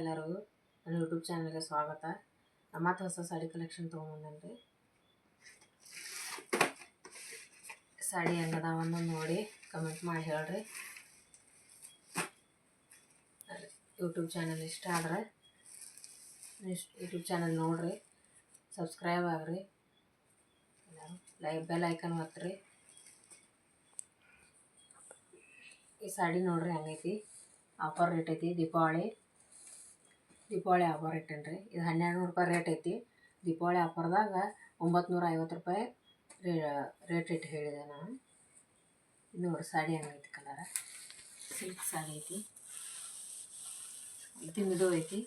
ಎಲ್ಲರಿಗೂ ನನ್ನ ಯೂಟ್ಯೂಬ್ ಚಾನಲ್ಗೆ ಸ್ವಾಗತ. ಮತ್ತು ಹೊಸ ಸಾಡಿ ಕಲೆಕ್ಷನ್ ತೊಗೊಂಡ್ರಿ ಸಾಡಿ ಹೆಂಗದಾವನ್ನು ನೋಡಿ ಕಮೆಂಟ್ ಮಾಡಿ ಹೇಳ್ರಿ. ಯೂಟ್ಯೂಬ್ ಚಾನಲ್ ಇಷ್ಟ ಆದ್ರೆ ಯೂಟ್ಯೂಬ್ ಚಾನಲ್ ನೋಡ್ರಿ ಸಬ್ಸ್ಕ್ರೈಬ್ ಆಗ್ರಿ. ಲೈಕ್ ಬೆಲ್ ಐಕನ್ ಒತ್ತಿರಿ. ಈ ಸಾಡಿ ನೋಡ್ರಿ ಹಂಗೈತಿ? ಆಫರ್ ರೇಟ್ ಐತಿ, ದೀಪಾವಳಿ. ದೀಪಾವಳಿ ಆಫರ್ ಇಟ್ಟೇನ್ರಿ. ಇದು ಹನ್ನೆರಡು ನೂರು ರೂಪಾಯಿ ರೇಟ್ ಐತಿ. ದೀಪಾವಳಿ ಆಫರ್ದಾಗ ಒಂಬತ್ತು ನೂರ ಐವತ್ತು ರೂಪಾಯಿ ರೇ ರೇಟ್ ಇಟ್ಟು ಹೇಳಿದೆ ನಾನು. ಇದು ನೋಡಿ ಸಾಡಿ ಹಂಗೈತಿ ಕಲರ ಸಿಲ್ಕ್ ಸಾಡಿ ಐತಿ. ಇದು ಮಿದು ಐತಿ.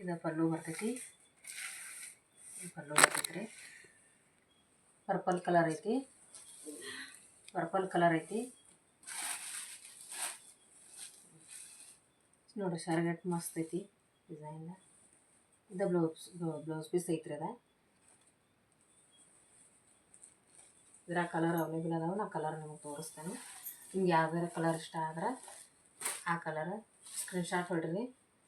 ಇದು ಪಲ್ಲು ಬರ್ತೈತಿ. ಪಲ್ಲು ಬರ್ತೈತಿ ರೀ ಪರ್ಪಲ್ ಕಲರ್ ಐತಿ. ಪರ್ಪಲ್ ಕಲರ್ ಐತಿ. ನೋಡ್ರಿ ಶರ್ಗಟ್ ಮಸ್ತ್ ಐತಿ ಡಿಸೈನ್ ಇದು ಬ್ಲೌಸ್ ಬ್ಲೌಸ್ ಪೀಸ್ ಐತ್ರಿ ಅದ. ಇದರ ಕಲರ್ ಅವೈಲೇಬಲ್ ಅದಾವ ನಾ ಕಲರ್ ನಿಮಗೆ ತೋರಿಸ್ತೇನೆ. ನಿಮ್ಗೆ ಯಾವ್ದಾರ ಕಲರ್ ಇಷ್ಟ ಆದ್ರೆ ಆ ಕಲರ್ ಸ್ಕ್ರೀನ್ಶಾಟ್ ಹೊಡ್ರಿ.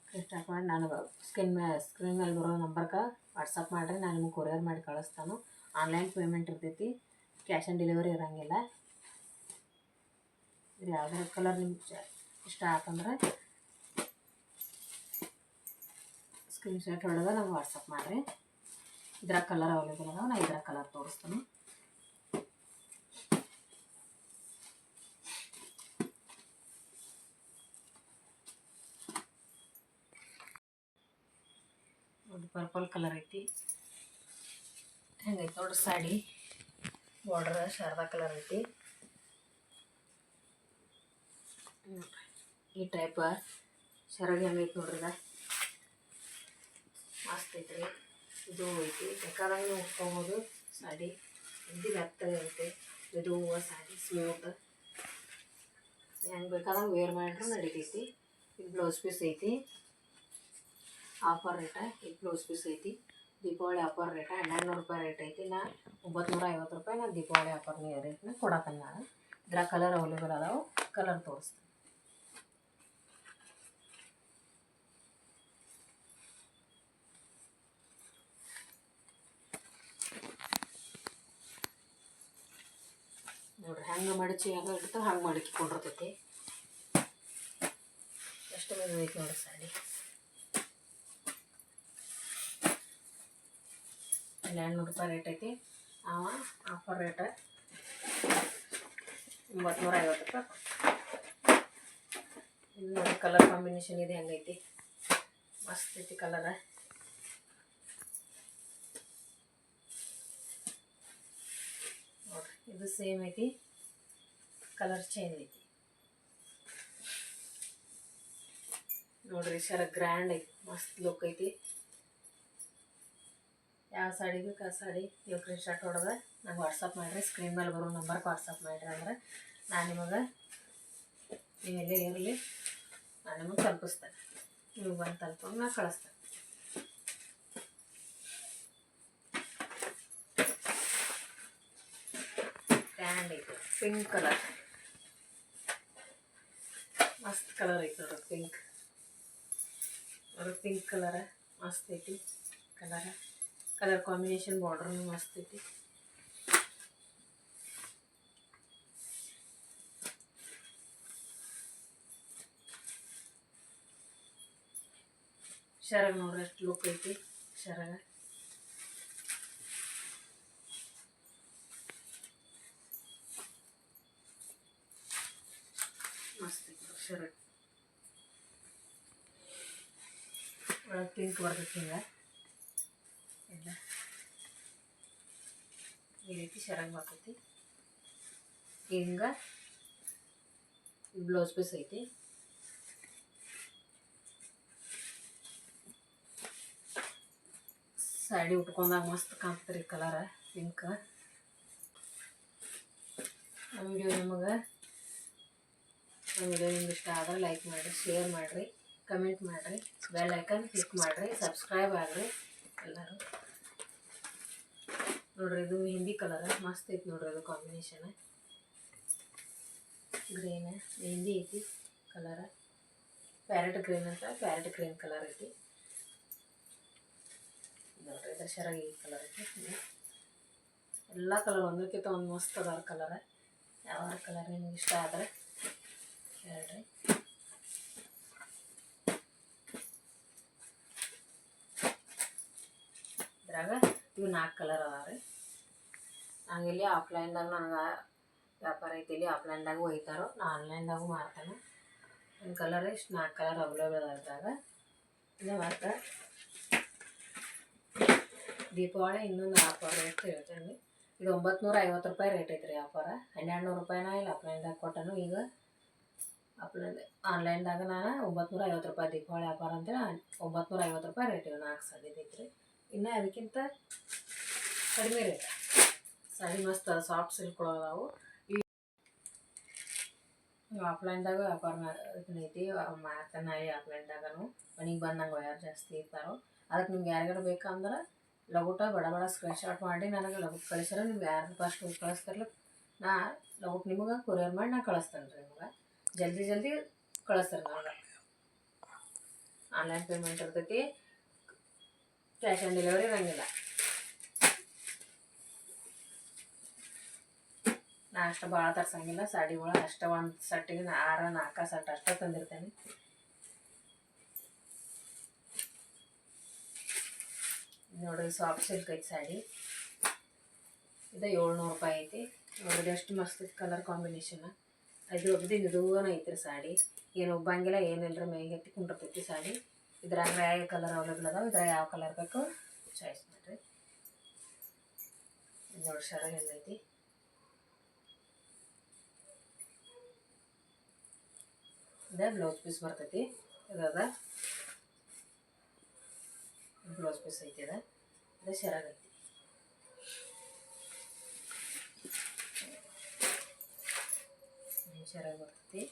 ಸ್ಕ್ರೀನ್ಶಾಟ್ ಮಾಡಿ ನನಗೆ ಸ್ಕ್ರೀನ್ ಮೇ ಸ್ಕ್ರೀನ್ ಮೇಲೆ ಬರೋ ನಂಬರ್ಗೆ ವಾಟ್ಸಪ್ ಮಾಡಿರಿ, ನಾನು ನಿಮ್ಗೆ ಕೊರಿಯರ್ ಮಾಡಿ ಕಳಿಸ್ತಾನು. ಆನ್ಲೈನ್ ಪೇಮೆಂಟ್ ಇರ್ತೈತಿ ಕ್ಯಾಶ್ ಆನ್ ಡೆಲಿವರಿ ಇರೋಂಗಿಲ್ಲ. ಇದು ಯಾವ್ದಾರ ಕಲರ್ ನಿಮ್ಗೆ ಇಷ್ಟ ಆತಂದ್ರೆ ಸ್ಕ್ರೀನ್ಶಾಟ್ ಹೊಡೆದ ನಂಗೆ ವಾಟ್ಸಪ್ ಮಾಡಿರಿ. ಇದ್ರಾಗ ಕಲರ್ ಅವೈಲೇಬಲ್ ಅದಾವ, ನಾ ಇದ್ರಾಗ ಕಲರ್ ತೋರಿಸ್ತೀನಿ. ಒಂದು ಪರ್ಪಲ್ ಕಲರ್ ಐತಿ. ಹೆಂಗೈತಿ ನೋಡ್ರಿ ಸಾಡಿ? ಬಾರ್ಡ್ರ್ ಶಾರದಾ ಕಲರ್ ಐತಿ. ಈ ಟೈಪ್ ಸರಗಿ ಹೆಂಗೈತಿ ನೋಡ್ರಿ ಮಸ್ತ್ ಐತ್ರಿ. ಇದು ಐತಿ. ಬೇಕಾದಂಗೆ ನೀವು ಉಟ್ಕೊಬೋದು. ಸಾಡಿ ಇದು ಮೆತ್ತಗೆ ಐತೆ. ಇದು ಹೂವು ಸಾಡಿ ಸ್ಮೂತ್ ಹೆಂಗೆ ಬೇಕಾದಂಗೆ ವೇರ್ ಮಾಡಿದ್ರೆ ನಡೀತೈತಿ. ಇದು ಬ್ಲೌಸ್ ಪೀಸ್ ಐತಿ. ಆಫರ್ ರೇಟ ಇದು ಬ್ಲೌಸ್ ಪೀಸ್ ಐತಿ. ದೀಪಾವಳಿ ಆಫರ್ ರೇಟ ಹನ್ನೆರಡು ನೂರು ರೂಪಾಯಿ ರೇಟ್ ಐತಿ. ನಾ ಒಂಬತ್ನೂರ ಐವತ್ತು ರೂಪಾಯಿ ನಾನು ದೀಪಾವಳಿ ಆಫರ್ ರೇಟ್ನ ಕೊಡತ್ತೇನೆ ನಾನು. ಇದ್ರ ಕಲರ್ ಅವೈಲೇಬಲ್ ಅದಾವೆ. ಕಲರ್ ತೋರಿಸ್ತೀನಿ. ನೋಡ್ರಿ ಹಂಗೆ ಮಡಚಿ ಹೆಂಗೆ ಇಡ್ತಾವೆ ಹಂಗೆ ಮಡಕಿ ಕೊಂಡಿರ್ತೈತಿ ಎಷ್ಟು ಮಂದಿ ಐತಿ ನೋಡ್ರಿ ಸಾಡಿ ಅಲ್ಲಿ ನೂರು ರೂಪಾಯಿ ರೇಟ್ ಐತಿ. ಅವ, ಆಫರ್ ರೇಟ ಒಂಬತ್ನೂರ ಐವತ್ತು ರೂಪಾಯಿ. ಇನ್ನೊಂದು ಕಲರ್ ಕಾಂಬಿನೇಷನ್ ಇದೆ, ಹೆಂಗೈತಿ. ಮಸ್ತ್ ಐತಿ ಕಲರ ಇದು ಸೇಮ್ ಐತಿ. ಕಲರ್ ಚೇಂಜ್ ಐತಿ. ನೋಡ್ರಿ ಸರ ಗ್ರ್ಯಾಂಡ್ ಐತಿ. ಮಸ್ತ್ ಲುಕ್ ಐತಿ. ಯಾವ ಸಾಡಿ ಬೇಕು ಆ ಸಾಡಿ ನೀವು ಕ್ರೀನ್ ಶಾಟ್ ಹೊಡೆದ್ರೆ ನಂಗೆ ವಾಟ್ಸಪ್ ಮಾಡಿರಿ. ಸ್ಕ್ರೀನ್ ಮೇಲೆ ಬರೋ ನಂಬರ್ಗೆ ವಾಟ್ಸಪ್ ಮಾಡಿರಿ ಅಂದ್ರೆ ನಾನು ನಿಮಗೆ ನೀವು ಎಲ್ಲೇ ಇರಲಿ. ನಾನು ನಿಮಗೆ ತಲುಪಿಸ್ತೇನೆ. ನೀವು ಬಂದು ತಲುಪಂಗೆ ನಾನು ಕಳಿಸ್ತೇನೆ. ಗ್ರ್ಯಾಂಡ್ ಐತೆ ಪಿಂಕ್ ಕಲರ್ ಮಸ್ತ್ ಕಲರ್ ಐತೆ ನೋಡ್ರಿ ಪಿಂಕ್ ನೋಡ್ರಿ ಪಿಂಕ್ ಕಲರ ಮಸ್ತ್ ಐತಿ ಕಲರ ಕಲರ್ ಕಾಂಬಿನೇಷನ್ ಬಾರ್ಡ್ರ್ ಮಸ್ತ್ ಐತಿ ಶರಗ್ ನೋಡ್ರಿ ಎಷ್ಟು ಲುಕ್ ಐತಿ ಶರಗ ಮಸ್ತ್ ಐತಿ ಶರಗ್ ಒಳಗೆ ಪಿಂಕ್ ಬರ್ತೈತಿ ಹಿಂಗೆ ಎಲ್ಲ ಈ ರೀತಿ ಶರಂಗ್ ಬರ್ತೈತಿ ಹಿಂಗೆ ಬ್ಲೌಸ್ ಪೀಸ್ ಐತಿ ಸಾಡಿ ಉಟ್ಕೊಂಡಾಗ ಮಸ್ತ್ ಕಾಣ್ತದ್ರಿ ಕಲರ ಪಿಂಕ್ ನಮ್ಮ ವಿಡಿಯೋ ನಿಮಗೆ ನಮ್ಮ ವಿಡಿಯೋ ನಿಮ್ಗೆ ಇಷ್ಟ ಆದರೆ ಲೈಕ್ ಮಾಡಿರಿ ಶೇರ್ ಮಾಡಿರಿ ಕಮೆಂಟ್ ಮಾಡಿರಿ ಬೆಲ್ ಐಕನ್ ಕ್ಲಿಕ್ ಮಾಡಿರಿ ಸಬ್ಸ್ಕ್ರೈಬ್ ಆಗಿರಿ ಎಲ್ಲರೂ. ನೋಡ್ರಿ ಇದು ಹಿಂದಿ ಕಲರ್ ಮಸ್ತ್ ಐತಿ ನೋಡ್ರಿ ಅದು ಕಾಂಬಿನೇಷನ್ ಗ್ರೀನ್ ಮೆಹಂದಿ ಐತಿ ಕಲರ್ ಪ್ಯಾರೆಟ್ ಗ್ರೀನ್ ಅಂತ ಪ್ಯಾರೆಟ್ ಗ್ರೀನ್ ಕಲರ್ ಐತಿ. ನೋಡ್ರಿ ದಸರಾಗಿ ಈ ಕಲರ್ ಐತಿ. ಎಲ್ಲ ಕಲರ್ ಒಂದಕ್ಕಿಂತ ಒಂದು ಮಸ್ತ್ ಅದಾರ ಕಲರ್ ಯಾವ ಕಲರ್ ನಿಮ್ಗೆ ಇಷ್ಟ ಆದರೆ. ಹೇಳ್ರಿ. ಇದ್ರಾಗ ಇವು ನಾಲ್ಕು ಕಲರ್ ಅದಾವ ರೀ ಇಲ್ಲಿ ಆಫ್ಲೈನ್ದಾಗ ನನಗೆ ವ್ಯಾಪಾರ ಐತಿ ಇಲ್ಲಿ ಆಫ್ಲೈನ್ದಾಗ ಒಯ್ತಾರೋ ನಾ ಆನ್ಲೈನ್ದಾಗೂ ಮಾರ್ತಾನೆ ಒಂದು ಕಲರ್ ಇಷ್ಟು ನಾಲ್ಕು ಕಲರ್ ಅವೈಲೇಬಲ್ ಅದ ಇದ್ರಾಗ. ಇದು ಮತ್ತು ದೀಪಾವಳಿ ಇನ್ನೊಂದು ಆಫರ್ ಅಂತ ಹೇಳ್ತೇನೆ ಇದು ಒಂಬತ್ತು ನೂರ ಐವತ್ತು ರೂಪಾಯಿ ರೇಟ್ ಐತ್ರಿ ಆಫರ್ ಹನ್ನೆರಡು ನೂರು ರೂಪಾಯಿನ ಇಲ್ಲಿ ಆಫ್ಲೈನ್ದಾಗ ಕೊಟ್ಟನು. ಈಗ ಆಫ್ಲೈನ್ ಆನ್ಲೈನ್ದಾಗ ನಾನು ಒಂಬತ್ತು ನೂರ ಐವತ್ತು ರೂಪಾಯಿ ದೀಪಾವಳಿ ವ್ಯಾಪಾರ ಅಂತೇಳಿ ಒಂಬತ್ತು ನೂರ ಐವತ್ತು ರೂಪಾಯಿ ರೇಟ್ ಇವೆ ನಾಲ್ಕು ಸಾಡಿ ರೀ ಇನ್ನು ಅದಕ್ಕಿಂತ ಕಡಿಮೆ ರೇಟ್ ಸಾಡಿ ಮಸ್ತ್ ಸಾಫ್ಟ್ ಸಿಲ್ಕ್ ಅದಾವು. ನೀವು ಆಫ್ಲೈನ್ದಾಗ ವ್ಯಾಪಾರ ಐತಿ, ಮಾರ್ತಾನೆ ಆಫ್ಲೈನ್ದಾಗನು ಮನೆಗೆ ಬಂದಂಗೆ ಯಾರು ಜಾಸ್ತಿ ಇರ್ತಾರೋ ಅದಕ್ಕೆ ನಿಮ್ಗೆ ಯಾರಿಗಾರು ಬೇಕಂದ್ರೆ ಲಗುಟ ಬಡ ಬಡ ಸ್ಕ್ರೀನ್ ಶಾಟ್ ಮಾಡಿ ನನಗೆ ಲಗುಟ್ ಕಳಿಸ್ರೆ, ನಿಮ್ಗೆ ಯಾರು ಫಸ್ಟ್ ಕಳಿಸ್ತಾರಲ್ಲ ನಾ ಲಗುಟ್ ನಿಮಗೆ ಕೊರಿಯರ್ ಮಾಡಿ ನಾ ಕಳಿಸ್ತೇನೆ ರೀ ನಿಮ್ಗೆ. ಜಲ್ದಿ ಜಲ್ದಿ ಕಳಿಸ್ತಾರೆ ನಮಗೆ. ಆನ್ಲೈನ್ ಪೇಮೆಂಟ್ ಇರ್ತೈತಿ. ಕ್ಯಾಶ್ ಆನ್ ಡೆಲಿವರಿ ಇರಂಗಿಲ್ಲ. ನಾ ಅಷ್ಟು ಭಾಳ ತರ್ಸಂಗಿಲ್ಲ ಒಳಗೆ ಅಷ್ಟೇ ಒಂದು ಸಟ್ಟಿಗೆ ನಾ ಆರ, ನಾಲ್ಕು ಸಟ್ ಅಷ್ಟೇ ತಂದಿರ್ತೇನೆ. ನೋಡ್ರಿ ಸಾಫ್ಟ್ ಸಿಲ್ಕ್ ಐತಿ ಸಾಡಿ ಇದು ಏಳ್ನೂರು ರೂಪಾಯಿ ಐತಿ. ನೋಡ್ರಿ ಎಷ್ಟು ಮಸ್ತ್ ಕಲರ್ ಕಾಂಬಿನೇಷನ್ ಇದು ನಿಧಾನ ಐತ್ರಿ ಸಾಡಿ. ಏನು ಒಬ್ಬಂಗಿಲ್ಲ ಏನಿಲ್ಲ ರೀ ಮೈಗೆ ಎತ್ತಿ ಕುಂಡಿರ್ತೈತಿ ಸಾಡಿ. ಇದ್ರಾಗ ಯಾವ ಕಲರ್ ಅವೈಲೇಬಲ್ ಅದಾವೆ, ಇದ್ರಾಗ ಯಾವ ಕಲರ್ ಬೇಕು ಚಾಯ್ಸ್ ಮಾಡಿರಿ. ನೋಡಿ ಸರ ಹೆಂಗೈತಿ. ಇದ ಬ್ಲೌಸ್ ಪೀಸ್ ಬರ್ತೈತಿ. ಇದಾದ ಬ್ಲೌಸ್ ಪೀಸ್ ಐತಿ ಅದ. ಇದು ಶರಾಗ್ ಬರ್ತೈತಿ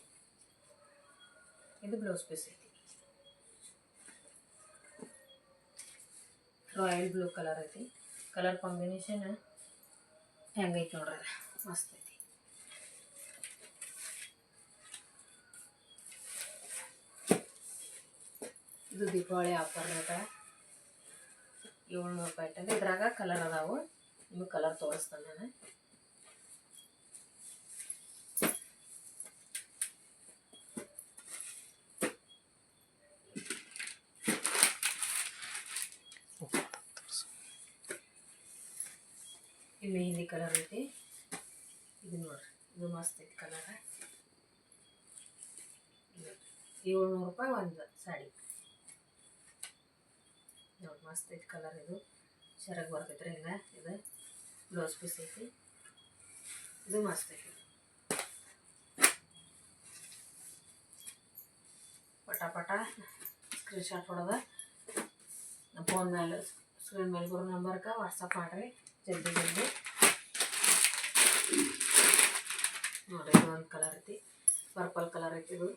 ಇದು ಬ್ಲೌಸ್ ಪೀಸ್ ಐತಿ ರಾಯಲ್ ಬ್ಲೂ ಕಲರ್ ಐತಿ ಕಲರ್ ಕಾಂಬಿನೇಷನ್ ಹೆಂಗೈತಿ ನೋಡ್ರಿ. ಮಸ್ತ್ ಐತಿ. ಇದು ದೀಪಾವಳಿ ಆಫರ್ ರೇಟ ಏಳ್ನೂರು ರೂಪಾಯಿ ಇಟ್ಟಂಗೆ. ಇದ್ರಾಗ ಕಲರ್ ಅದಾವು. ನಿಮಗೆ ಕಲರ್ ತೋರಿಸ್ತಾನೆ ನಾನು. ಮೆಹಂದಿ ಕಲರ್ ಐತಿ ಇದು ನೋಡ್ರಿ ಇದು ಮಸ್ತ್ ಐತಿ ಕಲರ್ ಏಳ್ನೂರು ರೂಪಾಯಿ ಒಂದು ಸಾಡಿ ನೋಡಿ ಮಸ್ತ್ ಐತಿ ಕಲರ್ ಇದು ಸೆರಗ್ ಬರ್ತೈತ್ರಿ ಹಿಂಗೆ ಇದು ಬ್ಲೌಸ್ ಪೀಸ್ ಐತಿ ಇದು ಮಸ್ತ್ ಐತಿ ಪಟ ಪಟ ಸ್ಕ್ರೀನ್ಶಾಟ್ ಹೊಡೆದ ನಮ್ಮ ಫೋನ್ ಮೇಲೆ ಸ್ಕ್ರೀನ್ ಮೇಲೆ ಬರೋ ನಂಬರ್ಗೆ ವಾಟ್ಸಪ್ ಮಾಡಿರಿ ಜಲ್ದಿ ಜಲ್ದಿ. ನೋಡ್ರಿ ಒಂದು ಕಲರ್ ಐತಿ. ಪರ್ಪಲ್ ಕಲರ್ ಐತಿ ಇದು.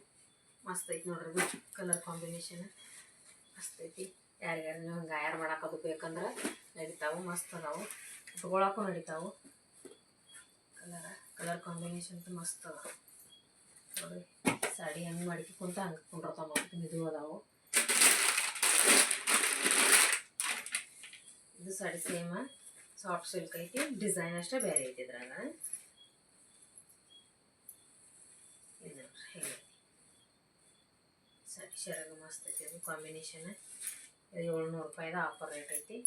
ಮಸ್ತ್ ಐತಿ ನೋಡ್ರಿ ಇದು. ಕಲರ್ ಕಾಂಬಿನೇಷನ್ ಮಸ್ತ್ ಐತಿ. ಯಾರ್ಯಾರು ನೀವು ಗಾಯಾರು ಮಾಡಾಕೋದು ಬೇಕಂದ್ರೆ ನಡೀತಾವು, ಮಸ್ತ್ ಅದಾವು. ಉಟ್ಕೊಳಕ್ಕೂ ನಡಿತಾವು. ಕಲರ್ ಕಲರ್ ಕಾಂಬಿನೇಷನ್ ಮಸ್ತ್ ಅದ ನೋಡ್ರಿ, ಸಾಡಿ ಹೆಂಗೆ ಮಡಿಕೆ ಕುಂತ ಹಂಗೆ ಕುಂಡ್ರತಾವ ಇದು ಅದಾವು. ಇದು ಸಾಡಿ ಸೇಮ್ ಸಾಫ್ಟ್ ಸಿಲ್ಕ್ ಐತಿ ಡಿಸೈನ್ ಅಷ್ಟೇ ಬೇರೆ ಐತಿ ಇದ್ರಾಗ. ಶರಗ ಮಸ್ತ್ ಐತಿ ಇದು ಕಾಂಬಿನೇಷನ್ ಏಳ್ನೂರು ರೂಪಾಯಿದ ಆಫರ್ ರೇಟ್ ಐತಿ.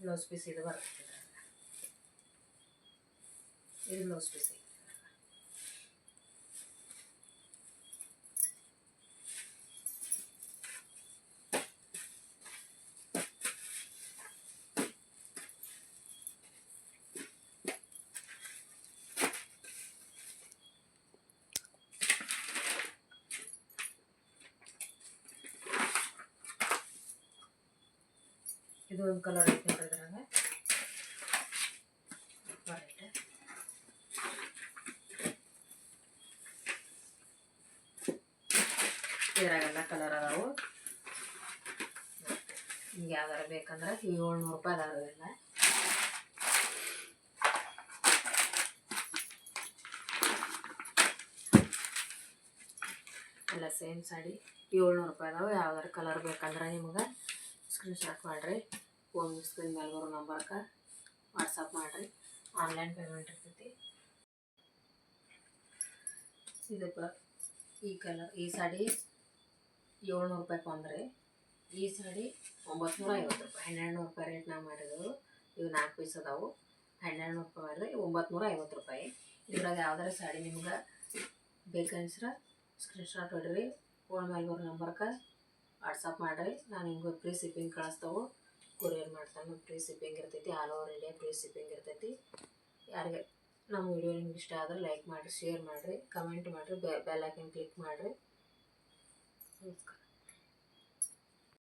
ಬ್ಲೌಸ್ ಪೀಸ್ ಇದು ಬರ್ತೈತಿ ಇದ್ರಾಗ. ಇದು ಬ್ಲೌಸ್ ಪೀಸ್ ಐತಿ. ಇದು ಒಂದು ಕಲರ್ ಐತಿ ನೋಡ್ರಿ ಇದ್ರಾಗ ರೇಟ್ ಇದ್ರಾಗೆಲ್ಲ ಕಲರ್ ಅದಾವು ನಿಮ್ಗೆ ಯಾವ್ದಾರ ಬೇಕಂದ್ರೆ ಏಳ್ನೂರು ರೂಪಾಯಿ ಅದಾವ ಇವೆಲ್ಲ ಎಲ್ಲ ಸೇಮ್ ಸಾಡಿ ಏಳ್ನೂರು ರೂಪಾಯಿ ಅದಾವೆ ಯಾವ್ದಾರು ಕಲರ್ ಬೇಕಂದ್ರೆ ನಿಮ್ಗೆ ಸ್ಕ್ರೀನ್ಶಾಟ್ ಮಾಡಿರಿ ಫೋನ್ ಸ್ಕ್ರೀನ್ ಮೇಲೆ ಬರೋ ನಂಬರ್ಗೆ ವಾಟ್ಸಪ್ ಮಾಡಿರಿ. ಆನ್ಲೈನ್ ಪೇಮೆಂಟ್ ಇರ್ತೈತಿ. ಇದಕ್ಕೆ ಈ ಕಲರ್, ಈ ಸಾಡಿ ಏಳ್ನೂರು ರೂಪಾಯಿ ಕೊಂದ್ರೆ, ಈ ಸಾಡಿ ಒಂಬತ್ತು ನೂರ ಐವತ್ತು ರೂಪಾಯಿ. ಹನ್ನೆರಡು ನೂರು ರೂಪಾಯಿ ರೇಟ್ ನಾವು ಮಾಡಿರೋದು ಇವು ನಾಲ್ಕು ಪೀಸ್ ಅದಾವು. ಹನ್ನೆರಡು ನೂರು ರೂಪಾಯಿ ಮಾಡಿದ್ರೆ ಒಂಬತ್ತು ನೂರ ಐವತ್ತು ರೂಪಾಯಿ. ಇದ್ರಾಗ ಯಾವ್ದಾರ ಸಾಡಿ ನಿಮ್ಗೆ ಬೇಕನ್ಸ್ರೆ ಸ್ಕ್ರೀನ್ಶಾಟ್ ಹೊಡ್ರಿ. ಫೋನ್ ಮೇಲೆ ಬರೋ ನಂಬರ್ಗೆ ವಾಟ್ಸಪ್ ಮಾಡಿರಿ. ನಾನು ನಿಮ್ಗೆ ಫ್ರೀ ಸಿಪ್ಪಿಂಗ್ ಕಳಿಸ್ತಾವು. ಕೊರಿಯರ್ ಮಾಡ್ತಾನೆ ಫ್ರೀ ಶಿಪ್ಪಿಂಗ್ ಇರ್ತೈತಿ all over India free shipping ಇರ್ತೈತಿ ಯಾರಿಗೆ ನಮ್ಮ ವಿಡಿಯೋ ನಿಮ್ಗೆ ಇಷ್ಟ ಆದ್ರೆ ಲೈಕ್ ಮಾಡಿರಿ ಶೇರ್ ಮಾಡಿರಿ ಕಮೆಂಟ್ ಮಾಡಿರಿ ಬೆಲ್ ಐಕನ್ ಕ್ಲಿಕ್ ಮಾಡಿರಿ. ನಮಸ್ಕಾರ.